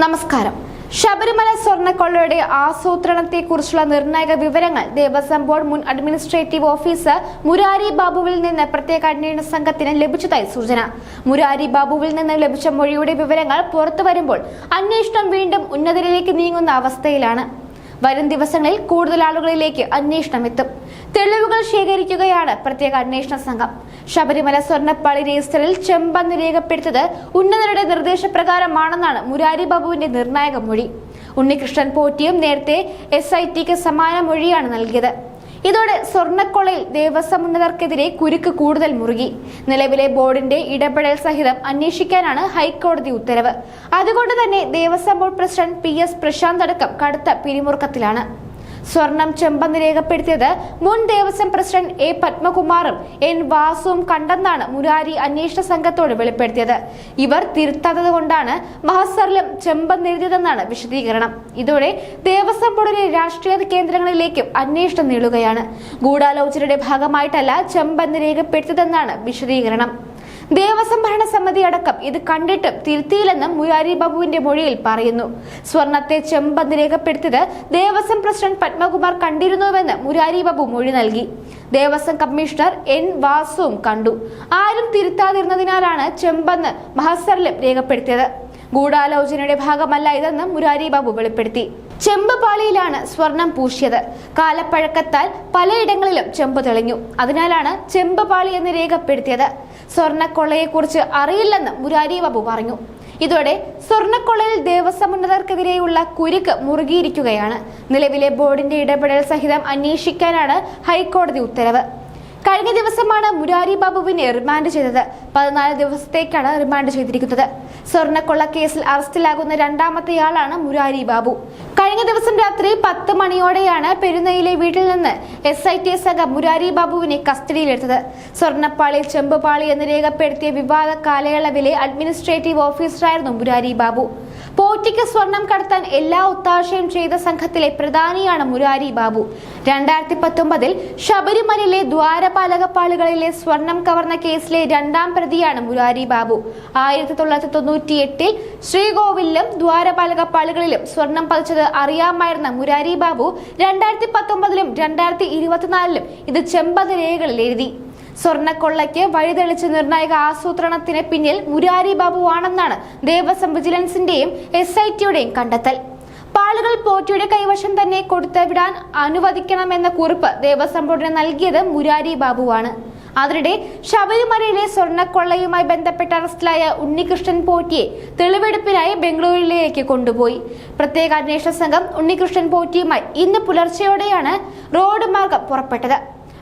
നമസ്കാരം. ശബരിമല സ്വർണക്കൊള്ളയുടെ ആസൂത്രണത്തെക്കുറിച്ചുള്ള നിർണായക വിവരങ്ങൾ ദേവസ്വം ബോർഡ് മുൻ അഡ്മിനിസ്ട്രേറ്റീവ് ഓഫീസർ മുരാരി ബാബുവിൽ നിന്ന് പ്രത്യേക അന്വേഷണ സംഘത്തിന് ലഭിച്ചതായി സൂചന. മുരാരി ബാബുവിൽ നിന്ന് ലഭിച്ച മൊഴിയുടെ വിവരങ്ങൾ പുറത്തു വരുമ്പോൾ അന്വേഷണം വീണ്ടും ഉന്നതരിലേക്ക് നീങ്ങുന്ന അവസ്ഥയിലാണ്. വരും ദിവസങ്ങളിൽ കൂടുതൽ ആളുകളിലേക്ക് അന്വേഷണം എത്തും. തെളിവുകൾ ശേഖരിക്കുകയാണ് പ്രത്യേക അന്വേഷണ സംഘം. ശബരിമല സ്വർണപ്പാളി രജിസ്റ്ററിൽ ചെമ്പന്ന് രേഖപ്പെടുത്തത് ഉന്നതരുടെ നിർദ്ദേശപ്രകാരമാണെന്നാണ് മുരാരി ബാബുവിന്റെ നിർണായക മൊഴി. ഉണ്ണികൃഷ്ണൻ പോറ്റിയും നേരത്തെ എസ് ഐ ടിക്ക് സമാന മൊഴിയാണ് നൽകിയത്. ഇതോടെ സ്വർണക്കൊളയിൽ ദേവസ്വം ഉന്നതർക്കെതിരെ കുരുക്ക് കൂടുതൽ മുറുകി. നിലവിലെ ബോർഡിന്റെ ഇടപെടൽ സഹിതം അന്വേഷിക്കാനാണ് ഹൈക്കോടതി ഉത്തരവ്. അതുകൊണ്ട് തന്നെ Devaswom board president P S Prashanth അടക്കം കടുത്ത പിരിമുറുക്കത്തിലാണ്. സ്വർണം ചെമ്പന്ന് രേഖപ്പെടുത്തിയത് മുൻ ദേവസ്വം പ്രസിഡന്റ് എ പത്മകുമാറും എൻ വാസുവും കണ്ടെന്നാണ് മുരാരി അന്വേഷണ സംഘത്തോട് വെളിപ്പെടുത്തിയത്. ഇവർ തിരുത്താത്തത് കൊണ്ടാണ് മഹസറിലും ചെമ്പന്നെഴുതിയതെന്നാണ് വിശദീകരണം. ഇതോടെ ദേവസ്വം ബോർഡിലെ രാഷ്ട്രീയ കേന്ദ്രങ്ങളിലേക്കും അന്വേഷണം നീളുകയാണ്. ഗൂഢാലോചനയുടെ ഭാഗമായിട്ടല്ല ചെമ്പന്ന് രേഖപ്പെടുത്തിയതെന്നാണ് വിശദീകരണം. ദേവസ്വം ഭരണസമിതി അടക്കം ഇത് കണ്ടിട്ടും തിരുത്തിയില്ലെന്നും മുരാരി ബാബുവിന്റെ മൊഴിയിൽ പറയുന്നു. സ്വർണത്തെ ചെമ്പന്ന് രേഖപ്പെടുത്തിയത് ദേവസ്വം പ്രസിഡന്റ് പത്മകുമാർ കണ്ടിരുന്നുവെന്ന് മുരാരി ബാബു മൊഴി നൽകി. ദേവസ്വം കമ്മീഷണർ എൻ വാസുവും കണ്ടു. ആരും തിരുത്താതിരുന്നതിനാലാണ് ചെമ്പന്ന് മഹസറിലും രേഖപ്പെടുത്തിയത്. ഗൂഢാലോചനയുടെ ഭാഗമല്ല ഇതെന്ന് മുരാരി ബാബു വെളിപ്പെടുത്തി. ചെമ്പ് പാളിയിലാണ് സ്വർണം പൂശിയത്. കാലപ്പഴക്കത്താൽ പലയിടങ്ങളിലും ചെമ്പ് തെളിഞ്ഞു. അതിനാലാണ് ചെമ്പ് പാളി എന്ന് രേഖപ്പെടുത്തിയത്. സ്വർണക്കൊള്ളയെക്കുറിച്ച് അറിയില്ലെന്ന് മുരാരി ബാബു പറഞ്ഞു. ഇതോടെ സ്വർണക്കൊള്ളയിൽ ദേവസ്വം ഉന്നതർക്കെതിരെയുള്ള കുരുക്ക് മുറുകിയിരിക്കുകയാണ്. നിലവിലെ ബോർഡിന്റെ ഇടപെടൽ സഹിതം അന്വേഷിക്കാനാണ് ഹൈക്കോടതി ഉത്തരവ്. കഴിഞ്ഞ ദിവസമാണ് മുരാരി ബാബുവിനെ റിമാൻഡ് ചെയ്തത്. പതിനാല് ദിവസത്തേക്കാണ് റിമാൻഡ് ചെയ്തിരിക്കുന്നത്. സ്വർണക്കൊള്ള കേസിൽ അറസ്റ്റിലാകുന്ന രണ്ടാമത്തെയാളാണ് മുരാരി ബാബു. കഴിഞ്ഞ ദിവസം രാത്രി പത്ത് മണിയോടെയാണ് പെരുന്നയിലെ വീട്ടിൽ നിന്ന് എസ് ഐ ടി സംഘം മുരാരി ബാബുവിനെ കസ്റ്റഡിയിലെടുത്തത്. സ്വർണപ്പാളി ചെമ്പുപാളി എന്ന് രേഖപ്പെടുത്തിയ വിവാദ കാലയളവിലെ അഡ്മിനിസ്ട്രേറ്റീവ് ഓഫീസറായിരുന്നു മുരാരി ബാബു. പോറ്റിക്ക് സ്വർണം കടത്താൻ എല്ലാ ഒത്താശയും ചെയ്ത സംഘത്തിലെ പ്രധാനിയാണ് മുരാരി ബാബു. രണ്ടായിരത്തി പത്തൊമ്പതിൽ ശബരിമലയിലെ ദ്വാരപാലകപ്പാളുകളിലെ സ്വർണം കവർന്ന കേസിലെ രണ്ടാം പ്രതിയാണ് മുരാരി ബാബു. ആയിരത്തി തൊള്ളായിരത്തി തൊണ്ണൂറ്റി എട്ടിൽ ശ്രീകോവിലും ദ്വാരപാലകപ്പാളുകളിലും സ്വർണം പതിച്ചത് അറിയാമായിരുന്ന മുരാരി ബാബു രണ്ടായിരത്തി പത്തൊമ്പതിലും രണ്ടായിരത്തി ഇരുപത്തിനാലിലും ഇത് ചെമ്പത് രേഖകളിൽ എഴുതി. സ്വർണക്കൊള്ളയ്ക്ക് വഴിതെളിച്ച് നിർണായക ആസൂത്രണത്തിന് പിന്നിൽ മുരാരി ബാബു ആണെന്നാണ് ദേവസ്വം വിജിലൻസിന്റെയും എസ് ഐ ടിയുടെയും കണ്ടെത്തൽ. പാളുകൾ പോറ്റിയുടെ കൈവശം തന്നെ കൊടുത്തുവിടാൻ അനുവദിക്കണമെന്ന കുറിപ്പ് ദേവസ്വം ബോർഡിന് നൽകിയത് മുരാരി ബാബുവാണ് അതിനിടെ ശബരിമലയിലെ സ്വർണക്കൊള്ളയുമായി ബന്ധപ്പെട്ട് അറസ്റ്റിലായ ഉണ്ണികൃഷ്ണൻ പോറ്റിയെ തെളിവെടുപ്പിനായി ബംഗളൂരുവിലേക്ക് കൊണ്ടുപോയി. പ്രത്യേക അന്വേഷണ സംഘം ഉണ്ണികൃഷ്ണൻ പോറ്റിയുമായി ഇന്ന് പുലർച്ചെയോടെയാണ് റോഡ് മാർഗം പുറപ്പെട്ടത്.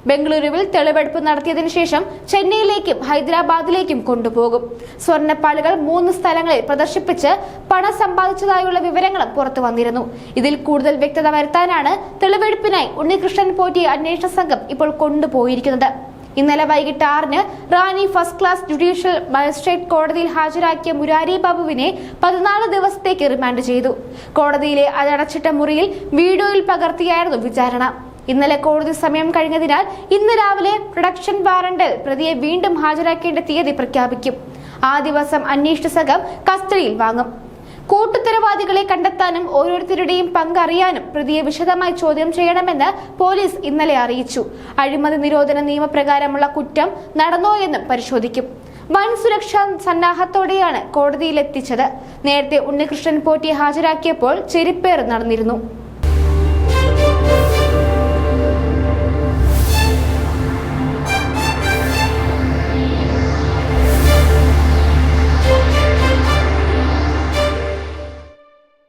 ബംഗളൂരുവിൽ തെളിവെടുപ്പ് നടത്തിയതിനു ശേഷം ചെന്നൈയിലേക്കും ഹൈദരാബാദിലേക്കും കൊണ്ടുപോകും. സ്വർണപ്പാലുകൾ മൂന്ന് സ്ഥലങ്ങളിൽ പ്രദർശിപ്പിച്ച് പണം സമ്പാദിച്ചതായുള്ള വിവരങ്ങളും പുറത്തു വന്നിരുന്നു. ഇതിൽ കൂടുതൽ വ്യക്തത വരുത്താനാണ് തെളിവെടുപ്പിനായി ഉണ്ണികൃഷ്ണൻ പോറ്റി അന്വേഷണ സംഘം ഇപ്പോൾ കൊണ്ടുപോയിരിക്കുന്നത്. ഇന്നലെ വൈകിട്ട് ആറിന് Ranni first class judicial magistrate കോടതിയിൽ ഹാജരാക്കിയ മുരാരി ബാബുവിനെ പതിനാല് ദിവസത്തേക്ക് റിമാൻഡ് ചെയ്തു. കോടതിയിലെ അതടച്ചിട്ട മുറിയിൽ വീഡിയോയിൽ പകർത്തിയായിരുന്നു വിചാരണ. ഇന്നലെ കോടതി സമയം കഴിഞ്ഞതിനാൽ ഇന്ന് രാവിലെ പ്രൊഡക്ഷൻ വാറണ്ടിൽ പ്രതിയെ വീണ്ടും ഹാജരാക്കേണ്ട തീയതി പ്രഖ്യാപിക്കും. ആ ദിവസം അന്വേഷണ സംഘം കസ്റ്റഡിയിൽ വാങ്ങും. കൂട്ടുത്തരവാദികളെ കണ്ടെത്താനും ഓരോരുത്തരുടെയും പങ്കറിയാനും പ്രതിയെ വിശദമായി ചോദ്യം ചെയ്യണമെന്ന് പോലീസ് ഇന്നലെ അറിയിച്ചു. അഴിമതി നിരോധന നിയമപ്രകാരമുള്ള കുറ്റം നടന്നോ എന്നും പരിശോധിക്കും. വൻ സുരക്ഷാ സന്നാഹത്തോടെയാണ് കോടതിയിലെത്തിച്ചത്. നേരത്തെ ഉണ്ണികൃഷ്ണൻ പോറ്റി ഹാജരാക്കിയപ്പോൾ ചെരിപ്പേർ നടന്നിരുന്നു.